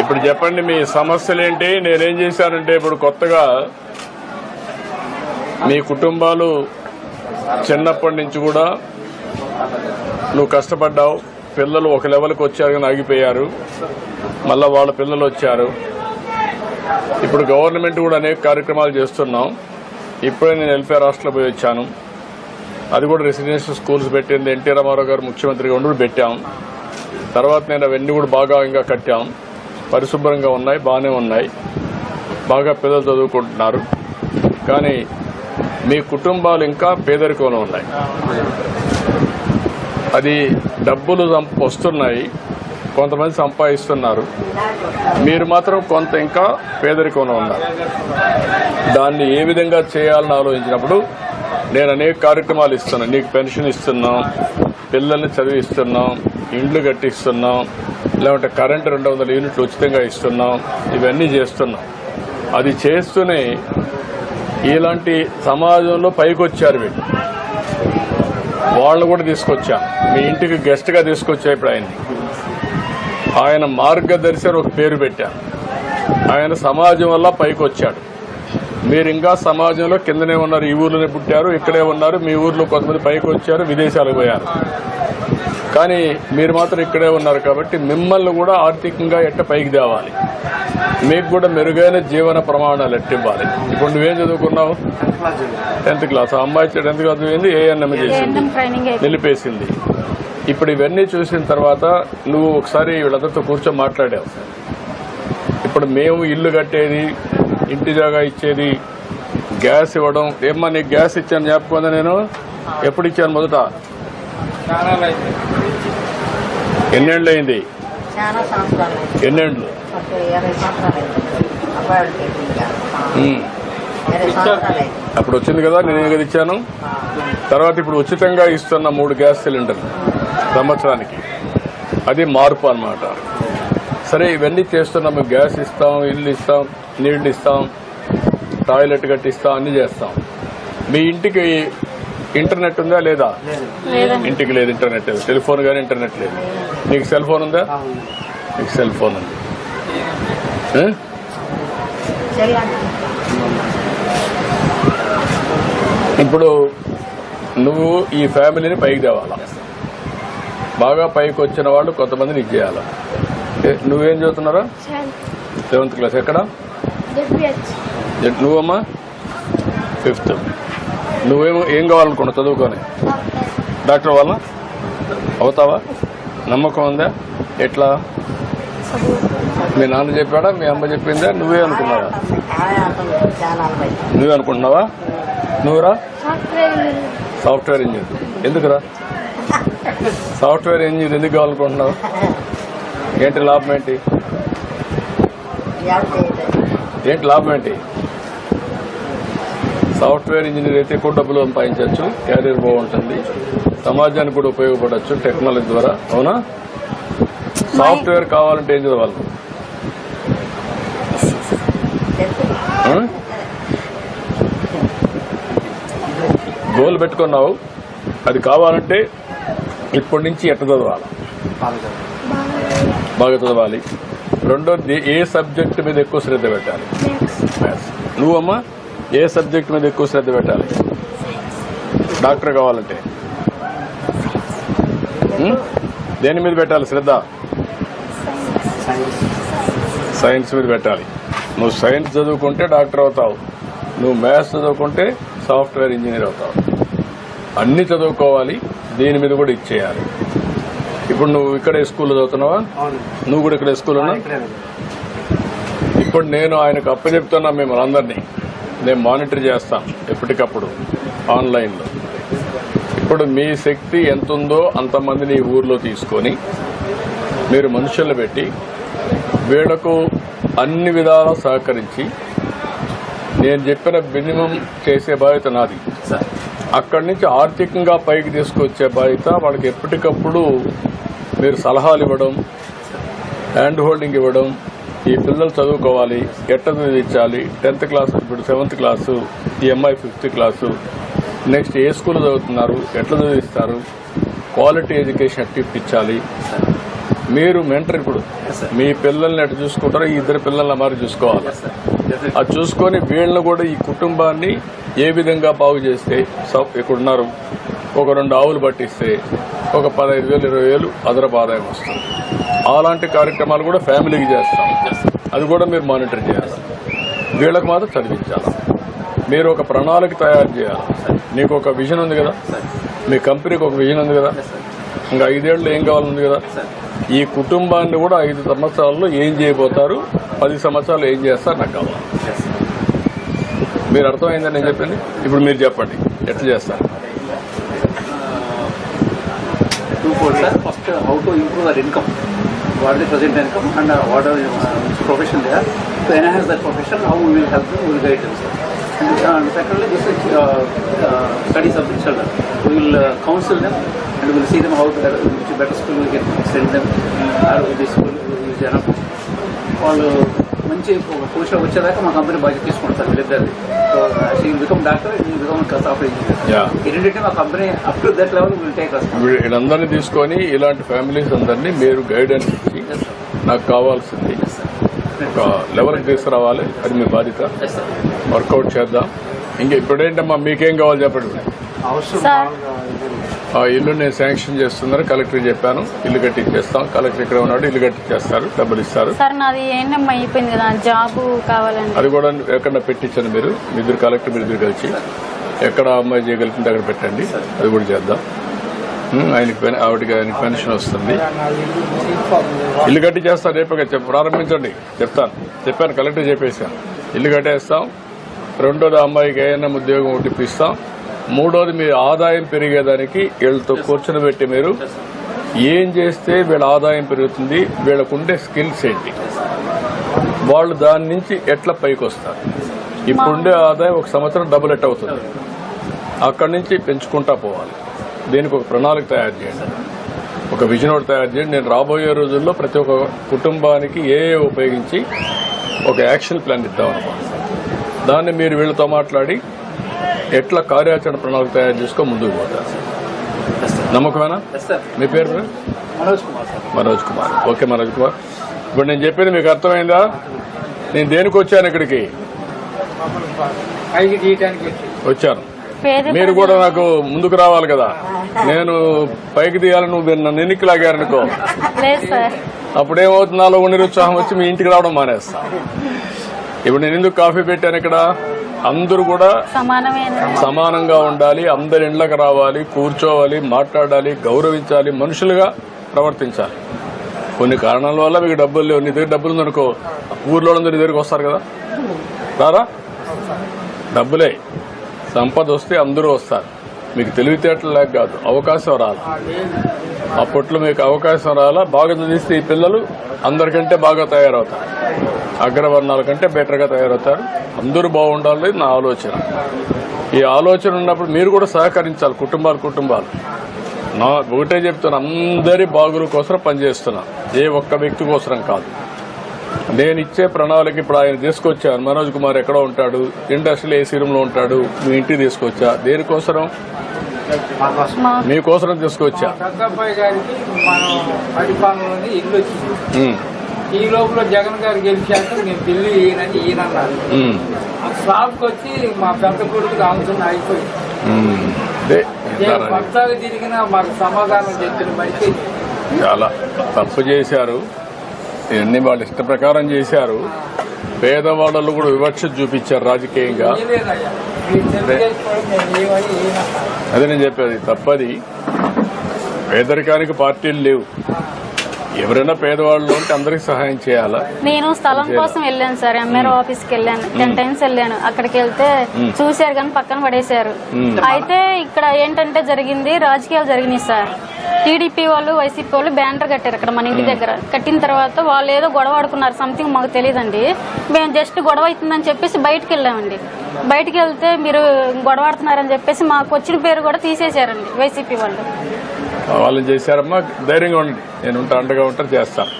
ఇప్పుడు చెప్పండి మీ సమస్యలు ఏంటి నేనేం చేశానంటే ఇప్పుడు కొత్తగా మీ కుటుంబాలు చిన్నప్పటి నుంచి కూడా నువ్వు కష్టపడ్డావు. పిల్లలు ఒక లెవెల్కి వచ్చారు కానీ ఆగిపోయారు. మళ్ళా వాళ్ళ పిల్లలు వచ్చారు. ఇప్పుడు గవర్నమెంట్ కూడా అనేక కార్యక్రమాలు చేస్తున్నాం. ఇప్పుడే నేను వెల్ఫేర్ హాస్టల్ పోయి వచ్చాను. అది కూడా రెసిడెన్షియల్ స్కూల్స్ పెట్టింది ఎన్టీ రామారావు గారు ముఖ్యమంత్రిగా ఉండి పెట్టాం. తర్వాత నేను అవన్నీ కూడా బాగా ఇంకా కట్టాం. పరిశుభ్రంగా ఉన్నాయి బాగానే ఉన్నాయి. బాగా పిల్లలు చదువుకుంటున్నారు. కానీ మీ కుటుంబాలు ఇంకా పేదరికంలో ఉన్నాయి. అది డబ్బులు వస్తున్నాయి. కొంతమంది సంపాదిస్తున్నారు. మీరు మాత్రం కొంత ఇంకా పేదరికంలో ఉన్నారు. దాన్ని ఏ విధంగా చేయాలని ఆలోచించినప్పుడు నేను అనేక కార్యక్రమాలు ఇస్తున్నాను. నీకు పెన్షన్ ఇస్తున్నాం పిల్లల్ని చదివిస్తున్నాం ఇండ్లు కట్టిస్తున్నాం లేకుంటే కరెంటు రెండు వందల యూనిట్లు ఉచితంగా ఇస్తున్నాం ఇవన్నీ చేస్తున్నాం. అది చేస్తూనే ఇలాంటి సమాజంలో పైకి వచ్చారు వీళ్ళు. వాళ్ళని కూడా తీసుకొచ్చా. మీ ఇంటికి గెస్ట్గా తీసుకొచ్చా ఇప్పుడు ఆయన్ని. ఆయన మార్గదర్శి ఒక పేరు పెట్టాను ఆయన సమాజం వల్ల పైకి వచ్చాడు మీరు ఇంకా సమాజంలో కిందనే ఉన్నారు ఈ ఊర్లోనే పుట్టారు ఇక్కడే ఉన్నారు మీ ఊర్లో కొంతమంది పైకి వచ్చారు విదేశాలకు పోయారు. కానీ మీరు మాత్రం ఇక్కడే ఉన్నారు కాబట్టి మిమ్మల్ని కూడా ఆర్థికంగా ఎట్ట పైకి తేవాలి? మీకు కూడా మెరుగైన జీవన ప్రమాణాలు ఎట్టివ్వాలి ఇప్పుడు నువ్వేం చదువుకున్నావు? Tenth class. ఆ అమ్మాయి టెన్త్ క్లాస్ చదివింది ఏఎన్ఎం చేసింది. నిలిపేసింది. ఇప్పుడు ఇవన్నీ చూసిన తర్వాత నువ్వు ఒకసారి వీళ్ళందరితో కూర్చొని మాట్లాడావు. ఇప్పుడు మేము ఇల్లు కట్టేది ఇంటి జాగా ఇచ్చేది గ్యాస్ ఇవ్వడం. ఏమ్మా నీకు గ్యాస్ ఇచ్చాను జ్ఞాపకం నేను? ఎప్పుడు ఇచ్చాను మొదట? ఎన్నేళ్ళు? అయింది. ఎన్నేళ్ళు. అప్పుడు వచ్చింది కదా నేను కదా ఇచ్చాను. తర్వాత ఇప్పుడు ఉచితంగా ఇస్తున్న మూడు గ్యాస్ సిలిండర్లు సంవత్సరానికి. అది మార్పు అన్నమాట. సరే ఇవన్నీ చేస్తున్నాం. మేము గ్యాస్ ఇస్తాం ఇల్లు ఇస్తాం నీళ్ళు ఇస్తాం టాయిలెట్ కట్టిస్తాం అన్ని చేస్తాం. మీ ఇంటికి ఇంటర్నెట్ ఉందా లేదా? ఇంటికి లేదు ఇంటర్నెట్ లేదు. టెలిఫోన్ కానీ ఇంటర్నెట్ లేదు. నీకు సెల్ ఫోన్ ఉందా? నీకు సెల్ ఫోన్ ఉంది. ఇప్పుడు నువ్వు ఈ ఫ్యామిలీని పైకి తేవాలా? బాగా పైకి వచ్చిన వాళ్ళు కొంతమంది నీకు చేయాలా? నువ్వేం చదువుతున్నారా? సెవెంత్. క్లాస్. ఎక్కడ? నువ్వమ్మా? ఫిఫ్త్. నువ్వేమో ఏం కావాలనుకున్నావు చదువుకొని? డాక్టర్ వాళ్ళ? అవుతావా? నమ్మకం ఉందా? ఎట్లా? మీ నాన్న చెప్పాడా? మీ అమ్మ చెప్పిందా? నువ్వే అనుకున్నావా. నువ్వే అనుకుంటున్నావా? నువ్వురా? Software engineer. ఎందుకురా? సాఫ్ట్వేర్ ఇంజనీర్ ఎందుకు కావాలనుకుంటున్నావు? ఏంటి లాభం ఏంటి. ఏంటి లాభం ఏంటి? సాఫ్ట్వేర్ ఇంజనీర్ అయితే ఎక్కువ డబ్బులు సంపాదించవచ్చు క్యారియర్ బాగుంటుంది. సమాజానికి కూడా ఉపయోగపడవచ్చు టెక్నాలజీ ద్వారా. అవునా? సాఫ్ట్వేర్ కావాలంటే ఏం చదవాలి? గోల్ పెట్టుకున్నావు. అది కావాలంటే ఇప్పటి నుంచి ఎట్ట చదవాలి? బాగా చదవాలి. రెండోది ఏ సబ్జెక్ట్ మీద ఎక్కువ శ్రద్ధ పెట్టాలి? మ్యాథ్స్ నువ్వమ్మా ఏ సబ్జెక్ట్ మీద ఎక్కువ శ్రద్ధ పెట్టాలి? డాక్టర్ కావాలంటే? దేని మీద పెట్టాలి శ్రద్ధ? సైన్స్ మీద పెట్టాలి. నువ్వు సైన్స్ చదువుకుంటే డాక్టర్ అవుతావు. నువ్వు మ్యాథ్స్ చదువుకుంటే సాఫ్ట్వేర్ ఇంజనీర్ అవుతావు. అన్ని చదువుకోవాలి దీని మీద కూడా ఇచ్చేయాలి ఇప్పుడు నువ్వు ఇక్కడే స్కూల్లో చదువుతున్నావా? నువ్వు కూడా ఇక్కడే స్కూల్ ఉన్నా? ఇప్పుడు నేను ఆయనకు అప్పచెప్తున్నా మిమ్మల్ని అందరినీ. నేను మానిటర్ చేస్తాను ఎప్పటికప్పుడు ఆన్లైన్లో. ఇప్పుడు మీ శక్తి ఎంత ఉందో అంతమందిని ఈ ఊర్లో తీసుకొని మీరు మనుషులు పెట్టి వీళ్ళకు అన్ని విధాలా సహకరించి నేను చెప్పిన మినిమం చేసే బాధ్యత నాది. అక్కడి నుంచి ఆర్థికంగా పైకి తీసుకొచ్చే బాధ్యత వాళ్ళకి ఎప్పటికప్పుడు మీరు సలహాలు ఇవ్వడం హ్యాండ్ హోల్డింగ్ ఇవ్వడం ఈ పిల్లలు చదువుకోవాలి ఎట్ట చదివించాలి టెన్త్ క్లాస్ ఇప్పుడు సెవెంత్ క్లాసు ఈ అమ్మాయి ఫిఫ్త్ క్లాసు నెక్స్ట్ ఏ స్కూల్ చదువుతున్నారు ఎట్లా చదివిస్తారు క్వాలిటీ ఎడ్యుకేషన్ ఎట్లా ఇప్పించాలి మీరు మెంటర్ ఇప్పుడు. మీ పిల్లల్ని ఎటు చూసుకుంటారో ఈ ఇద్దరు పిల్లల్ని మరి చూసుకోవాలి. అది చూసుకొని వీళ్ళని కూడా ఈ కుటుంబాన్ని ఏ విధంగా బాగు చేస్తే ఇక్కడ ఉన్నారు ఒక రెండు ఆవులు పట్టిస్తే ఒక పదహైదు వేలు ఇరవై వేలు అదనపు ఆదాయం వస్తుంది. అలాంటి కార్యక్రమాలు కూడా ఫ్యామిలీకి చేస్తాం. అది కూడా మీరు మానిటర్ చేయాలి. వీళ్ళకి మాత్రం చదివించాలి. మీరు ఒక ప్రణాళిక తయారు చేయాలి. నీకు ఒక విజన్ ఉంది కదా? మీ కంపెనీకి ఒక విజన్ ఉంది కదా? ఇంకా ఐదేళ్ళు ఏం కావాలంది కదా? ఈ కుటుంబాన్ని కూడా ఐదు సంవత్సరాల్లో ఏం చేయబోతారు? పది సంవత్సరాలు ఏం చేస్తారు నాకు కావాలి. మీరు అర్థమైందని నేను చెప్పింది? ఇప్పుడు మీరు చెప్పండి. ఎట్లా చేస్తారు? fold, sir. First, uh, how to improve our income. What is the present income and uh, what are the uh, profession there. To enhance that profession, how we will help them, we will guide them, sir. And uh, secondly, this is uh, uh, studies of the children. We will uh, counsel them and we will see them how to better, which better school we can send them. Or uh, this school is enough. All uh, మంచి ఒక position వచ్చేదాకా మా company బాధ్యత తీసుకుంటారు వీళ్ళిద్దరిది. So she become doctor become software. Engineer ఏంటంటే మా company up to that level will take us వీళ్ళందరినీ తీసుకొని ఇలాంటి ఫ్యామిలీస్ అందరినీ మీరు గైడెన్స్ ఇచ్చి నాకు కావాల్సింది. ఒక లెవెల్కి తీసుకురావాలి. అది మీ బాధ్యత. వర్కౌట్ చేద్దాం. ఇంకా ఇప్పుడేంటమ్మా మీకేం కావాలి చెప్పండి. సార్ ఆ ఇల్లు నేను శాంక్షన్ చేస్తున్నారు కలెక్టర్ చెప్పాను. ఇల్లు కట్టించేస్తాం కలెక్టర్ ఇక్కడ ఉన్నాడు ఇల్లు కట్టించేస్తారు డబ్బులు ఇస్తారు. సార్ నాది ఏంటమ్మా అయిపోయింది కదా జాబ్ కావాలండి అది కూడా ఎక్కడ పెట్టించాను మీరు. మీ ఇద్దరు కలెక్టర్ మీరు ఇద్దరు కలిసి. ఎక్కడ అమ్మాయి చేయగలుగుతుంటే అక్కడ పెట్టండి. అది కూడా చేద్దాం. ఆయనకి ఆవిడకి ఆయనకి పెన్షన్ వస్తుంది. ఇల్లు కట్టి చేస్తాను రేపే చెప్పు ప్రారంభించండి. చెప్తాను. చెప్పాను కలెక్టర్ చెప్పేసాను ఇల్లు కట్టేస్తాం. రెండోది అమ్మాయికి ఏదైనా ఉద్యోగం ఒకటి ఇప్పిస్తాం మూడోది మీ ఆదాయం పెరిగేదానికి వీళ్ళతో కూర్చొని పెట్టి మీరు ఏం చేస్తే వీళ్ళ ఆదాయం పెరుగుతుంది వీళ్ళకుండే స్కిల్స్ ఏంటి? వాళ్ళు దాని నుంచి ఎట్లా పైకి వస్తారు? ఇప్పుడుండే ఆదాయం ఒక సంవత్సరం డబుల్ ఎట్ అవుతుంది. అక్కడి నుంచి పెంచుకుంటా పోవాలి. దీనికి ఒక ప్రణాళిక తయారు చేయండి. ఒక విజన్ ఒకటి తయారు చేయండి. నేను రాబోయే రోజుల్లో ప్రతి ఒక్క కుటుంబానికి ఏ ఏ ఉపయోగించి ఒక యాక్షన్ ప్లాన్ ఇద్దాం అనుకుంటున్నాను దాన్ని మీరు వీళ్ళతో మాట్లాడి ఎట్లా కార్యాచరణ ప్రణాళిక తయారు చేసుకో ముందుకు పోతారు నమ్మకమేనా? మీ పేరు మనోజ్ కుమార్ సార్ మనోజ్ కుమార్. ఓకే మనోజ్ కుమార్. ఇప్పుడు నేను చెప్పింది మీకు అర్థమైందా? నేను దేనికి వచ్చాను ఇక్కడికి? వచ్చాను. మీరు కూడా నాకు ముందుకు రావాలి కదా. నేను పైకి తీయాలని నువ్వు నన్ను ఎన్నికి లాగారనుకో. అప్పుడేమవుతుంది నాలో నిరుత్సాహం వచ్చి మీ ఇంటికి రావడం మానేస్తా. ఇప్పుడు నేను ఎందుకు కాఫీ పెట్టాను ఇక్కడ? అందరూ కూడా సమానంగా ఉండాలి అందరి ఇండ్లకు రావాలి కూర్చోవాలి మాట్లాడాలి గౌరవించాలి మనుషులుగా ప్రవర్తించాలి. కొన్ని కారణాల వల్ల మీకు డబ్బులు లేవు. నీ దగ్గర డబ్బులు ఉందనుకో ఊర్లో అందరూ నీ దగ్గరికి వస్తారు కదా? రారా? డబ్బులే. సంపద వస్తే అందరూ వస్తారు. మీకు తెలివితేటలు లేక కాదు. అవకాశం రాలి అప్పట్లో మీకు అవకాశం రాలా. బాగా చదివిస్తే ఈ పిల్లలు అందరికంటే బాగా తయారవుతారు. అగ్రవర్ణాల కంటే బెటర్గా తయారవుతారు. అందరూ బాగుండాలి నా ఆలోచన. ఈ ఆలోచన ఉన్నప్పుడు మీరు కూడా సహకరించాలి కుటుంబాలు కుటుంబాలు. నా ఒకటే చెప్తున్నా అందరి బాగుల కోసం పనిచేస్తున్నా. ఏ ఒక్క వ్యక్తి కోసం కాదు. నేను ఇచ్చే ప్రణాళిక ఇప్పుడు ఆయన తీసుకొచ్చాను మనోజ్ కుమార్ ఎక్కడో ఉంటాడు. ఇండస్ట్రియల్ ఏసీ రూమ్లో ఉంటాడు. మీ ఇంటికి తీసుకొచ్చా. దేనికోసం మీకోసం తీసుకొచ్చా? పెద్దబ్బాయి గారికి మనం పరిపాలనలోని ఇల్లు వచ్చింది. ఈ లోపల జగన్ గారు గెలిచాక నేను ఢిల్లీ ఈయనని ఈయన అన్నారు. స్లాబ్కి వచ్చి మా పెద్ద కొడుకు ఆలోచన అయిపోయింది? కొత్తగా తిరిగినా మాకు సమాధానం చెప్పిన మనిషి. చాలా తప్పు చేశారు. ఇవన్నీ వాళ్ళ ఇష్ట ప్రకారం చేశారు. పేదవాళ్ళు కూడా వివక్ష చూపించారు రాజకీయంగా. అదే నేను చెప్పేది తప్పది. పేదరికానికి పార్టీలు లేవు. ఎవరైనా పేదవాళ్ళు ఉంటే అందరికి సహాయం చేయాలా? నేను స్థలం కోసం వెళ్ళాను సార్ ఎంఆర్ఓ ఆఫీస్కి వెళ్ళాను. టెన్ టైమ్స్ వెళ్ళాను. అక్కడికి వెళ్తే చూశారు కానీ పక్కన పడేశారు. అయితే ఇక్కడ ఏంటంటే జరిగింది రాజకీయాలు జరిగినాయి సార్. టీడీపీ వాళ్ళు వైసీపీ వాళ్ళు బ్యానర్ కట్టారు అక్కడ మన ఇంటి దగ్గర. కట్టిన తర్వాత వాళ్ళు ఏదో గొడవ ఆడుకున్నారు సంథింగ్ మాకు తెలియదండి. మేము జస్ట్ గొడవ అవుతుందని చెప్పేసి బయటకు వెళ్ళామండి. బయటికి వెళ్తే మీరు గొడవ ఆడుతున్నారని చెప్పేసి మాకు వచ్చిన పేరు కూడా తీసేశారండి వైసీపీ వాళ్ళు. వాళ్ళని చేశారమ్మా ధైర్యంగా ఉండండి. నేను ఉంటా అండగా ఉంటాను చేస్తాను.